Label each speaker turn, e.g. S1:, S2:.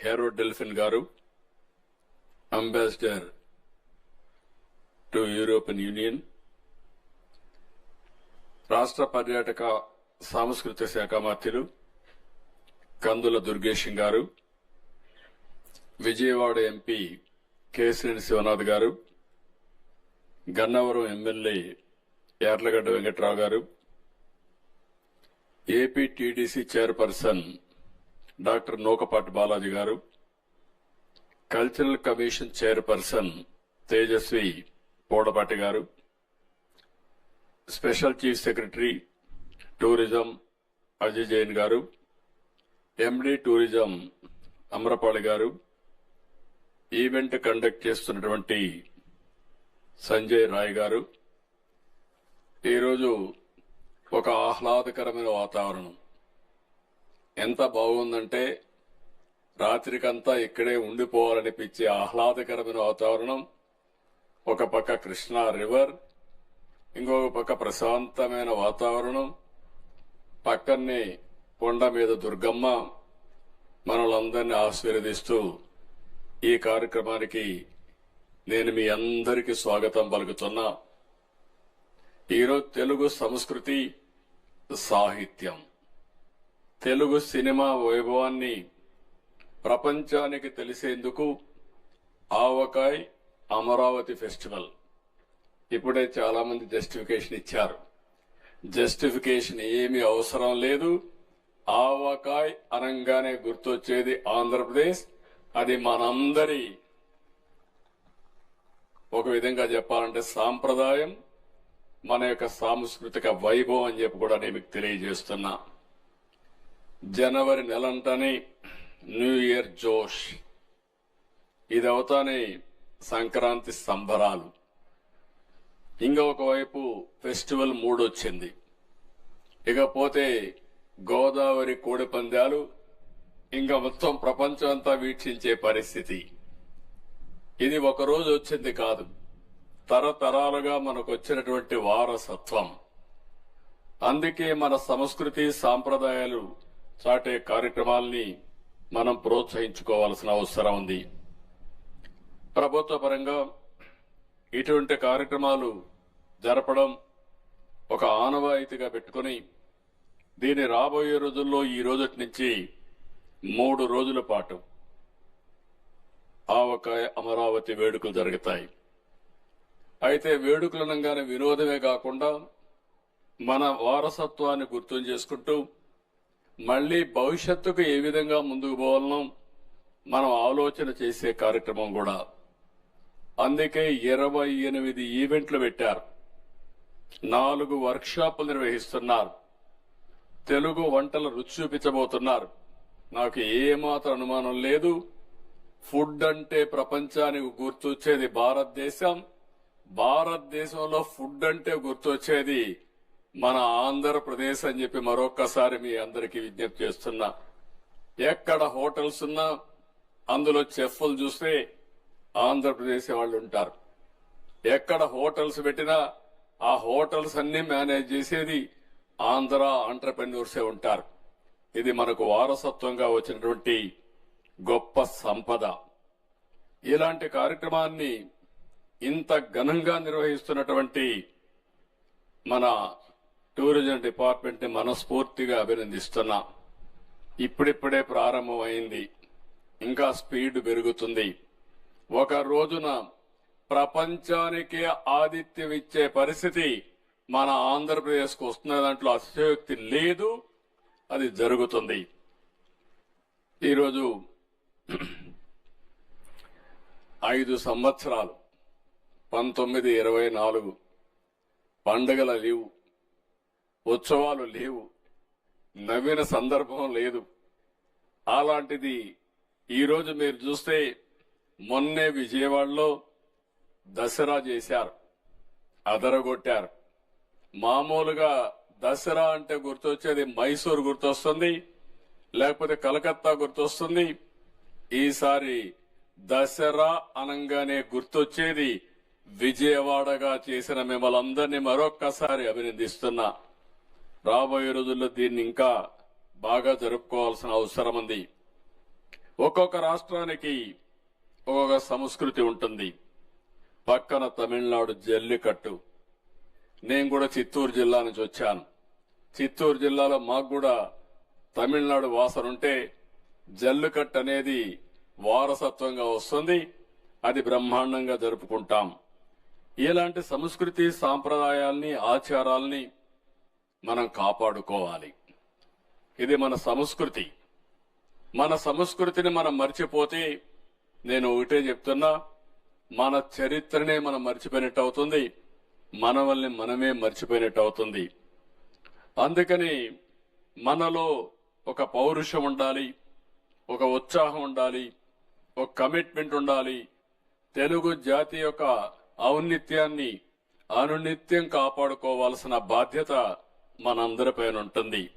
S1: Hero Delphin గారు ambassador to European Union రాష్ట్ర పర్యాటక సాంస్కృతిక శాఖ మంత్రులు కందుల దుర్గేశం గారు విజయవాడ ఎంపీ కేసినేని శివనాథ్ గారు Gannavaram MLA Yarlagadda Venkatrao garu AP TDC chairperson doctor Nookapati Balaji garu cultural commission chairperson Tejaswi Pudapati garu special chief secretary tourism Ajay Jain garu MD tourism అమరపాళి గారు event conduct చేస్తున్నటువంటి సంజయ్ రాయ్ గారు. ఈరోజు ఒక ఆహ్లాదకరమైన వాతావరణం. ఎంత బాగుందంటే రాత్రికంతా ఇక్కడే ఉండిపోవాలనిపించే ఆహ్లాదకరమైన వాతావరణం. ఒక పక్క కృష్ణా రివర్ ఇంకొక పక్క ప్రశాంతమైన వాతావరణం. పక్కనే కొండ మీద దుర్గమ్మ మనలందరినీ ఆశీర్వదిస్తూ ఈ కార్యక్రమానికి నేను మీ అందరికీ స్వాగతం పలుకుతున్నా. ఈరోజు తెలుగు సంస్కృతి సాహిత్యం. తెలుగు సినిమా వైభవాన్ని ప్రపంచానికి తెలిసేందుకు ఆవకాయ్ అమరావతి ఫెస్టివల్. ఇప్పుడే చాలా మంది జస్టిఫికేషన్ ఇచ్చారు. జస్టిఫికేషన్ ఏమీ అవసరం లేదు. ఆవకాయ్ అనంగానే గుర్తొచ్చేది ఆంధ్రప్రదేశ్. అది మనందరి ఒక విధంగా చెప్పాలంటే సాంప్రదాయం మన యొక్క సాంస్కృతిక వైభవం అని చెప్పి కూడా నేను మీకు తెలియజేస్తున్నా. జనవరి నెలంటనే న్యూ ఇయర్ జోష్. ఇది అవుతానే సంక్రాంతి సంబరాలు. ఇంకా ఒకవైపు ఫెస్టివల్ మూడు వచ్చింది ఇకపోతే గోదావరి కోడి పందాలు ఇంకా మొత్తం ప్రపంచం అంతా వీక్షించే పరిస్థితి. ఇది ఒకరోజు వచ్చింది కాదు. తరతరాలుగా మనకు వచ్చినటువంటి వారసత్వం. అందుకే మన సంస్కృతి సాంప్రదాయాలు చాటే కార్యక్రమాల్ని మనం ప్రోత్సహించుకోవాల్సిన అవసరం ఉంది. ప్రభుత్వ పరంగా ఇటువంటి కార్యక్రమాలు జరపడం ఒక ఆనవాయితీగా పెట్టుకుని దీని రాబోయే రోజుల్లో ఈ రోజు నుంచి మూడు రోజుల పాటు ఆవకాయ అమరావతి వేడుకలు జరుగుతాయి. అయితే వేడుకలు అనగానే వినోదమే కాకుండా మన వారసత్వాన్ని గుర్తు చేసుకుంటూ మళ్ళీ భవిష్యత్తుకు ఏ విధంగా ముందుకు పోవాలనో మనం ఆలోచన చేసే కార్యక్రమం కూడా. అందుకే ఇరవై ఎనిమిది ఈవెంట్లు పెట్టారు. నాలుగు వర్క్ షాపులు నిర్వహిస్తున్నారు. తెలుగు వంటల రుచి చూపించబోతున్నారు. నాకు ఏమాత్రం అనుమానం లేదు. ఫుడ్ అంటే ప్రపంచానికి గుర్తొచ్చేది భారతదేశం. భారతదేశంలో ఫుడ్ అంటే గుర్తొచ్చేది మన ఆంధ్రప్రదేశ్ అని చెప్పి మరొక్కసారి మీ అందరికీ విజ్ఞప్తి చేస్తున్నా. ఎక్కడ హోటల్స్ ఉన్నా అందులో చెఫ్లు చూస్తే ఆంధ్రప్రదేశ్ వాళ్ళు ఉంటారు. ఎక్కడ హోటల్స్ పెట్టినా ఆ హోటల్స్ అన్ని మేనేజ్ చేసేది ఆంధ్ర ఆంటర్ప్రెన్యూర్సే ఉంటారు. ఇది మనకు వారసత్వంగా వచ్చినటువంటి గొప్ప సంపద. ఇలాంటి కార్యక్రమాన్ని ఇంత ఘనంగా నిర్వహిస్తున్నటువంటి మన టూరిజం డిపార్ట్మెంట్ని మనస్ఫూర్తిగా అభినందిస్తున్నా. ఇప్పుడిప్పుడే ప్రారంభమైంది. ఇంకా స్పీడ్ పెరుగుతుంది. ఒక రోజున ప్రపంచానికి ఆతిథ్యం ఇచ్చే పరిస్థితి మన ఆంధ్రప్రదేశ్కు వస్తున్న దాంట్లో అతిశయోక్తి లేదు. అది జరుగుతుంది. ఈరోజు ఐదు సంవత్సరాలు. పంతొమ్మిది ఇరవై నాలుగు. పండుగల లీవు. ఉత్సవాలు లేవు. నవ్విన సందర్భం లేదు. అలాంటిది ఈరోజు మీరు చూస్తే మొన్నే విజయవాడలో దసరా చేశారు. అదరగొట్టారు. మామూలుగా దసరా అంటే గుర్తొచ్చేది మైసూర్ గుర్తొస్తుంది లేకపోతే కలకత్తా గుర్తొస్తుంది. ఈసారి దసరా అనంగానే గుర్తొచ్చేది విజయవాడగా చేసిన మిమ్మల్ని అందరినీ మరొక్కసారి అభినందిస్తున్నా. రాబోయే రోజుల్లో దీన్ని ఇంకా బాగా జరుపుకోవాల్సిన అవసరం ఉంది. ఒక్కొక్క రాష్ట్రానికి ఒక్కొక్క సంస్కృతి ఉంటుంది. పక్కన తమిళనాడు జల్లికట్టు. నేను కూడా చిత్తూరు జిల్లా నుంచి వచ్చాను. చిత్తూరు జిల్లాలో మాకు కూడా తమిళనాడు వాసన ఉంటే జల్లికట్టు అనేది వారసత్వంగా వస్తుంది. అది బ్రహ్మాండంగా జరుపుకుంటాం. ఇలాంటి సంస్కృతి సాంప్రదాయాల్ని ఆచారాల్ని మనం కాపాడుకోవాలి. ఇది మన సంస్కృతి. మన సంస్కృతిని మనం మర్చిపోతే నేను ఒకటే చెప్తున్నా మన చరిత్రనే మనం మర్చిపోయినట్టు అవుతుంది. మనవల్ని మనమే మర్చిపోయినట్టు అవుతుంది. అందుకని మనలో ఒక పౌరుషం ఉండాలి ఒక ఉత్సాహం ఉండాలి ఒక కమిట్మెంట్ ఉండాలి. తెలుగు జాతి యొక్క ఔన్నిత్యాన్ని అనునిత్యం కాపాడుకోవాల్సిన బాధ్యత మనందరిపైన ఉంటుంది.